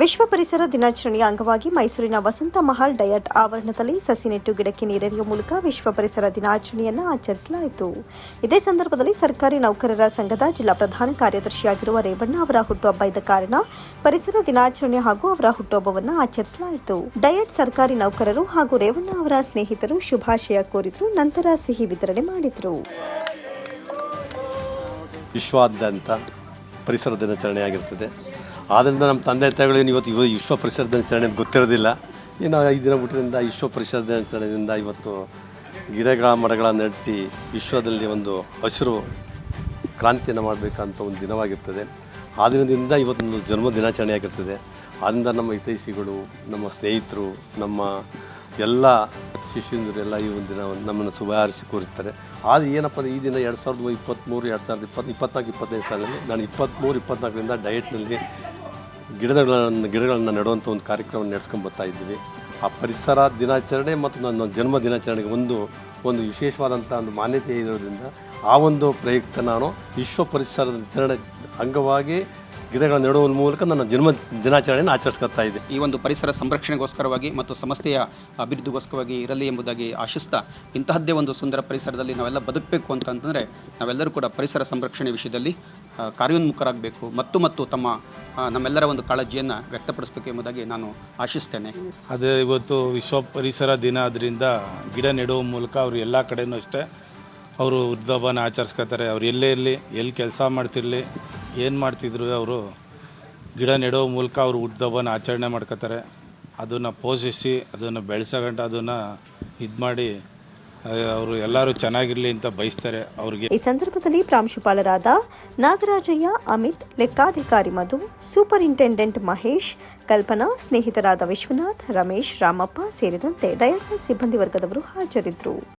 ವಿಶ್ವ ಪರಿಸರ ದಿನಾಚರಣೆಯ ಅಂಗವಾಗಿ ಮೈಸೂರಿನ ವಸಂತ ಮಹಲ್ ಡಯಟ್ ಆವರಣದಲ್ಲಿ ಸಸಿ ನೆಟ್ಟು ಗಿಡಕ್ಕೆ ನೀರೆರೆಯುವ ಮೂಲಕ ವಿಶ್ವ ಪರಿಸರ ದಿನಾಚರಣೆಯನ್ನು ಆಚರಿಸಲಾಯಿತು. ಇದೇ ಸಂದರ್ಭದಲ್ಲಿ ಸರ್ಕಾರಿ ನೌಕರರ ಸಂಘದ ಜಿಲ್ಲಾ ಪ್ರಧಾನ ಕಾರ್ಯದರ್ಶಿಯಾಗಿರುವ ರೇವಣ್ಣ ಅವರ ಹುಟ್ಟುಹಬ್ಬ ಇದ್ದ ಕಾರಣ ಪರಿಸರ ದಿನಾಚರಣೆ ಹಾಗೂ ಅವರ ಹುಟ್ಟುಹಬ್ಬವನ್ನು ಆಚರಿಸಲಾಯಿತು. ಡಯಟ್ ಸರ್ಕಾರಿ ನೌಕರರು ಹಾಗೂ ರೇವಣ್ಣ ಅವರ ಸ್ನೇಹಿತರು ಶುಭಾಶಯ ಕೋರಿದ್ರು, ನಂತರ ಸಿಹಿ ವಿತರಣೆ ಮಾಡಿದರು. ವಿಶ್ವಾದ್ಯಂತ ಪರಿಸರ ದಿನಾಚರಣೆ ಆಗಿರ್ತದೆ. ಆದ್ದರಿಂದ ನಮ್ಮ ತಂದೆ ತಾಯಿಗಳು ಇವತ್ತು ಇವತ್ತು ವಿಶ್ವ ಪರಿಸರ ದಿನಾಚರಣೆ ಗೊತ್ತಿರೋದಿಲ್ಲ. ಏನು ಐದು ದಿನ ಬಿಟ್ಟಿರಿಂದ ವಿಶ್ವ ಪರಿಸರ ದಿನಾಚರಣೆಯಿಂದ ಇವತ್ತು ಗಿಡಗಳ ಮರಗಳ ನೆಟ್ಟಿ ವಿಶ್ವದಲ್ಲಿ ಒಂದು ಹಸಿರು ಕ್ರಾಂತಿಯನ್ನು ಮಾಡಬೇಕಂತ ಒಂದು ದಿನವಾಗಿರ್ತದೆ. ಆ ದಿನದಿಂದ ಇವತ್ತೊಂದು ಜನ್ಮ ದಿನಾಚರಣೆ ಆಗಿರ್ತದೆ. ಆದ್ದರಿಂದ ನಮ್ಮ ಹಿತೈಷಿಗಳು, ನಮ್ಮ ಸ್ನೇಹಿತರು, ನಮ್ಮ ಎಲ್ಲ ಶಿಷ್ಯಂದರೆಲ್ಲ ಈ ಒಂದು ದಿನ ನಮ್ಮನ್ನು ಶುಭ ಹಾರಿಸಿ ಕೋರುತ್ತಾರೆ ಆದರೆ ಏನಪ್ಪ ಈ ದಿನ ಎರಡು ಸಾವಿರದ ಇಪ್ಪತ್ತ್ಮೂರು ಎರಡು ಸಾವಿರದ ಇಪ್ಪತ್ತು ಇಪ್ಪತ್ತ್ನಾಲ್ಕು ಇಪ್ಪತ್ತೈದು ಸಾಲಲ್ಲಿ ನಾನು ಇಪ್ಪತ್ತ್ಮೂರು ಇಪ್ಪತ್ತ್ನಾಲ್ಕರಿಂದ ಡಯಟ್ನಲ್ಲಿ ಗಿಡಗಳನ್ನು ಗಿಡಗಳನ್ನು ನೆಡುವಂಥ ಒಂದು ಕಾರ್ಯಕ್ರಮ ನಡೆಸ್ಕೊಂಡು ಬರ್ತಾ ಇದ್ದೀವಿ. ಆ ಪರಿಸರ ದಿನಾಚರಣೆ ಮತ್ತು ನನ್ನ ಜನ್ಮ ದಿನಾಚರಣೆಗೆ ಒಂದು ಒಂದು ವಿಶೇಷವಾದಂಥ ಒಂದು ಮಾನ್ಯತೆ ಇರೋದ್ರಿಂದ ಆ ಒಂದು ಪ್ರಯುಕ್ತ ನಾನು ವಿಶ್ವ ಪರಿಸರ ದಿನಾಚರಣೆ ಅಂಗವಾಗಿ ಗಿಡಗಳನ್ನು ನೆಡುವ ಮೂಲಕ ನನ್ನ ಜನ್ಮ ದಿನಾಚರಣೆಯನ್ನು ಆಚರಿಸ್ಕೊತಾ ಇದೆ ಈ ಒಂದು ಪರಿಸರ ಸಂರಕ್ಷಣೆಗೋಸ್ಕರವಾಗಿ ಮತ್ತು ಸಂಸ್ಥೆಯ ಅಭಿವೃದ್ಧಿಗೋಸ್ಕರವಾಗಿ ಇರಲಿ ಎಂಬುದಾಗಿ ಆಶಿಸ್ತಾ ಇಂತಹದ್ದೇ ಒಂದು ಸುಂದರ ಪರಿಸರದಲ್ಲಿ ನಾವೆಲ್ಲ ಬದುಕಬೇಕು ಅಂತಂತಂದರೆ ನಾವೆಲ್ಲರೂ ಕೂಡ ಪರಿಸರ ಸಂರಕ್ಷಣೆ ವಿಷಯದಲ್ಲಿ ಕಾರ್ಯೋನ್ಮುಖರಾಗಬೇಕು. ಮತ್ತು ಮತ್ತು ತಮ್ಮ ನಮ್ಮೆಲ್ಲರ ಒಂದು ಕಾಳಜಿಯನ್ನು ವ್ಯಕ್ತಪಡಿಸಬೇಕು ಎಂಬುದಾಗಿ ನಾನು ಆಶಿಸ್ತೇನೆ. ಅದೇ ಇವತ್ತು ವಿಶ್ವ ಪರಿಸರ ದಿನ ಆದ್ದರಿಂದ ಗಿಡ ನೆಡುವ ಮೂಲಕ ಅವರು ಎಲ್ಲ ಕಡೆಯೂ ಅಷ್ಟೇ ಅವರು ಹುಟ್ಟುಹಬ್ಬನ ಆಚರಿಸ್ಕೊತಾರೆ. ಅವ್ರು ಎಲ್ಲೇ ಇರಲಿ, ಎಲ್ಲಿ ಕೆಲಸ ಮಾಡ್ತಿರಲಿ, ಏನು ಮಾಡ್ತಿದ್ರು ಅವರು ಗಿಡ ನೆಡುವ ಮೂಲಕ ಅವರು ಹುಟ್ಟುಹಬ್ಬನ ಆಚರಣೆ ಮಾಡ್ಕೋತಾರೆ. ಅದನ್ನು ಪೋಷಿಸಿ, ಅದನ್ನು ಬೆಳೆಸಗಂಟ ಅದನ್ನು ಇದು ಮಾಡಿ ಅವರು ಎಲ್ಲರೂ ಚೆನ್ನಾಗಿರಲಿ ಅಂತ ಬಯಸ್ತಾರೆ ಅವ್ರಿಗೆ. ಈ ಸಂದರ್ಭದಲ್ಲಿ ಪ್ರಾಂಶುಪಾಲರಾದ ನಾಗರಾಜಯ್ಯ, ಅಮಿತ್, ಲೆಕ್ಕಾಧಿಕಾರಿ ಮಧು, ಸೂಪರಿಂಟೆಂಡೆಂಟ್ ಮಹೇಶ್, ಕಲ್ಪನಾ, ಸ್ನೇಹಿತರಾದ ವಿಶ್ವನಾಥ್, ರಮೇಶ್, ರಾಮಪ್ಪ ಸೇರಿದಂತೆ ಡಯಾಗ್ನೋಸ್ ಸಿಬ್ಬಂದಿ ವರ್ಗದವರು ಹಾಜರಿದ್ದರು.